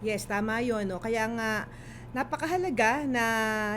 Yes, tama yun. No? Kaya nga, napakahalaga na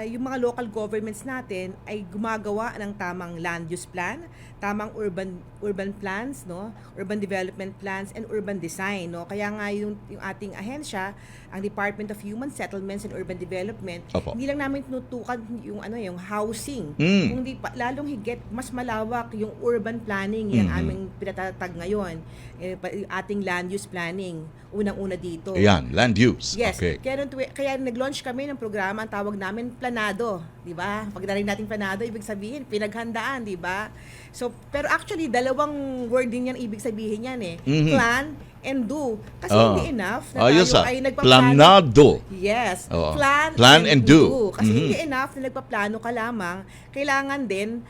yung mga local governments natin ay gumagawa ng tamang land use plan, tamang urban urban plans, no? Urban development plans and urban design, no? Kaya nga yung, yung ating ahensya, ang Department of Human Settlements and Urban Development, Opo. hindi lang namin tinutukan yung ano yung housing, Mm. kundi pa, lalong higit mas malawak yung urban planning yung Mhm. aming pinatatag ngayon, eh, ating land use planning, unang-una dito. Ayan, land use. Yes. Okay. Kaya, kaya nag-launch kami ng programa, ang tawag namin planado, 'di ba? Pag narinig natin planado, ibig sabihin pinaghandaan, 'di ba? So, pero actually dalawang word din 'yan ibig sabihin 'yan eh. Mhm. Plan and do. Kasi Ah. hindi enough na Ayos tayo ah. ay nagpaplano. Planado. Yes. Oo. Plan, Plan and do. Kasi Mhm. hindi enough na nagpaplano ka lamang. Kailangan din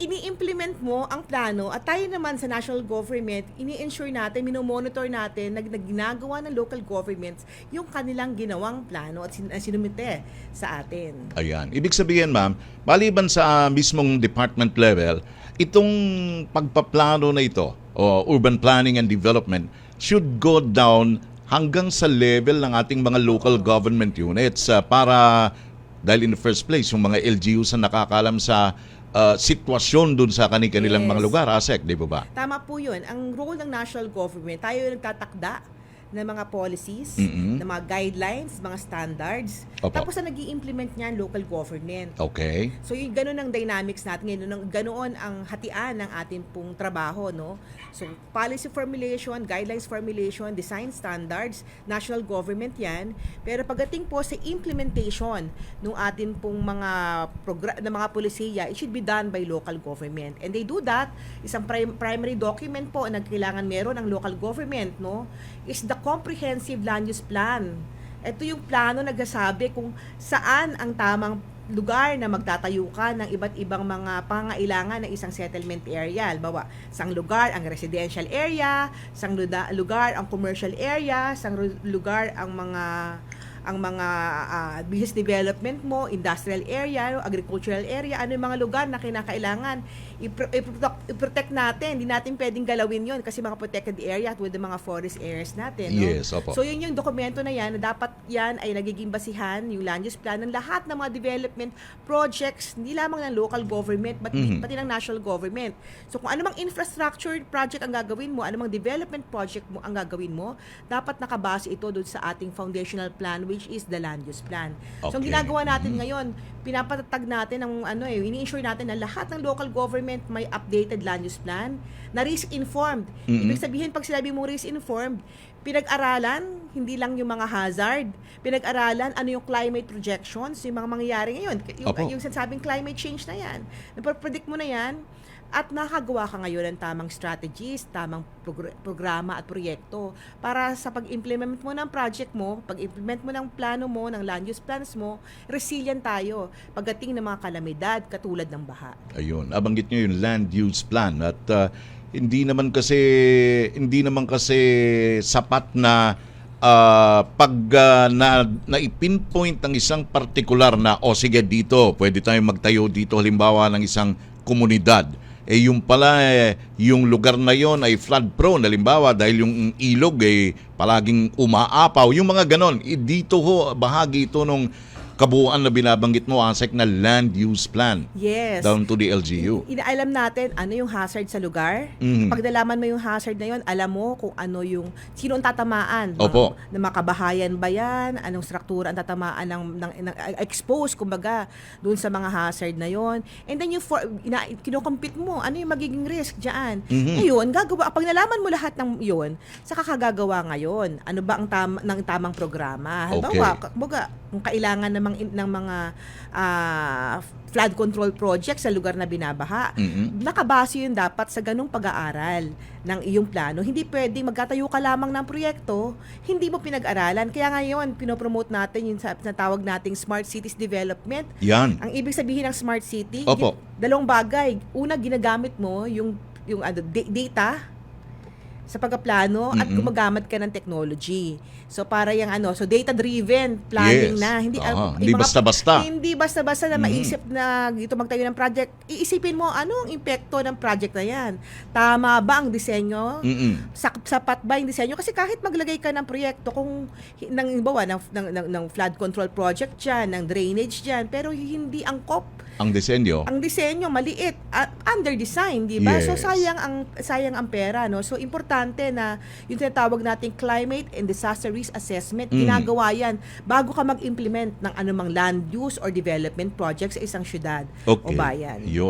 ini-implement mo ang plano at tayo naman sa national government, ini-ensure natin, minomonitor natin, nag, nag ginagawa ng local governments yung kanilang ginawang plano at sin, uh, sinumite sa atin. Ayan. Ibig sabihin, ma'am, maliban sa mismong department level, itong pagpaplano na ito, o urban planning and development, should go down hanggang sa level ng ating mga local government units ah, para, dahil in the first place, yung mga LGUs na nakakalam sa ah, sitwasyon dun sa kanilang Yes. mga lugar, ASEC, di ba ba? Tama po yun. Ang role ng national government, tayo yung nagtatakda ng mga policies, Mhm. ng mga guidelines, mga standards. Opo. Tapos ang nag implement niyan local government. Okay. So yung ganun ang dynamics natin ngayon, ng ganoon ang hatian ng ating pong trabaho, no? So policy formulation, guidelines formulation, design standards, national government 'yan. Pero pagdating po sa implementation ng atin pong mga progra- ng mga polisiya, it should be done by local government. And they do that, isang prim- primary document po na kailangan meron ng local government, no? Is the comprehensive land use plan. Ito yung plano nagsasabi kung saan ang tamang lugar na magtatayo ka ng iba't ibang mga pangailangan ng isang settlement area. Halimbawa, sang lugar ang residential area, sang lugar ang commercial area, sang lugar ang mga ang mga ah, business development mo, industrial area, agricultural area, ano yung mga lugar na kinakailangan ipro- iprotect, natin. Hindi natin pwedeng galawin yon kasi mga protected area with the mga forest areas natin. No? Yes, opo. So yun yung dokumento na yan na dapat yan ay nagiging basihan, yung land use plan ng lahat ng mga development projects, hindi lamang ng local government, but Mhm. pati ng national government. So kung ano mang infrastructure project ang gagawin mo, ano mang development project mo ang gagawin mo, dapat nakabase ito doon sa ating foundational plan which is the land use plan. So ang Okay. ginagawa natin Mhm. ngayon, pinapatatag natin ang ano eh, ini-ensure natin na lahat ng local government may updated land use plan na risk informed. Mhm. Ibig sabihin pag sinabi mo risk informed, pinag-aralan hindi lang yung mga hazard, pinag-aralan ano yung climate projections, yung mga mangyayari ngayon, yung, Opo. yung sinasabing climate change na yan. Napapredict mo na yan at nakagawa ka ngayon ng tamang strategies, tamang progr- programa at proyekto para sa pag-implement mo ng project mo, pag-implement mo ng plano mo, ng land use plans mo, resilient tayo pagdating ng mga kalamidad katulad ng baha. Ayun, nabanggit niyo yung land use plan at uh, hindi naman kasi hindi naman kasi sapat na uh, pag uh, na na-pinpoint ang isang partikular na o sige dito, pwede tayong magtayo dito halimbawa ng isang komunidad. Eh yung pala eh, yung lugar na yon ay flood prone halimbawa dahil yung ilog eh palaging umaapaw. Yung mga ganon, eh, dito ho bahagi ito nung kabuuan na binabanggit mo, Asek, na land use plan Yes. down to the LGU. Inaalam natin ano yung hazard sa lugar. Mhm. Pag nalaman mo yung hazard na yun, alam mo kung ano yung, sino ang tatamaan. Opo. Mga, na makabahayan ba yan? Anong struktura ang tatamaan ng, ng, ng expose, kumbaga, doon sa mga hazard na yon And then yung for, ina, kinocompute mo, ano yung magiging risk dyan. Mhm. Ngayon, gagawa, pag nalaman mo lahat ng yon saka kagagawa ngayon. Ano ba ang tam, ng tamang programa? Halimbawa, Okay. kumbaga, kung kailangan namang in- ng mga ah, flood control project sa lugar na binabaha, Mhm. nakabase yun dapat sa ganung pag-aaral ng iyong plano. Hindi pwedeng magkatayo ka lamang ng proyekto, hindi mo pinag-aralan. Kaya ngayon, pinopromote natin yung sa, tawag nating Smart Cities Development. Yan. Ang ibig sabihin ng Smart City, Opo. gin- dalawang bagay. Una, ginagamit mo yung, yung ano, da- data sa pagpaplano at Mm-mm. gumagamit ka ng technology. So para yung ano, so data-driven planning Yes. na. Hindi ah, hindi basta-basta. Hindi basta-basta na Mm. maisip na dito magtayo ng project. Iisipin mo ano ang epekto ng project na yan. Tama ba ang disenyo? Sak- sapat ba yung disenyo? Kasi kahit maglagay ka ng proyekto kung ng bawa ng, ng, ng, ng flood control project dyan, ng drainage dyan, pero hindi angkop Ang disenyo. ang disenyo maliit, uh, under design, 'di ba? So Yes. sayang ang sayang ang pera, no? So importante na yung tinatawag nating climate and disaster risk assessment, Mm. ginagawa 'yan bago ka mag-implement ng anumang land use or development project sa isang syudad o Okay. bayan. Yun.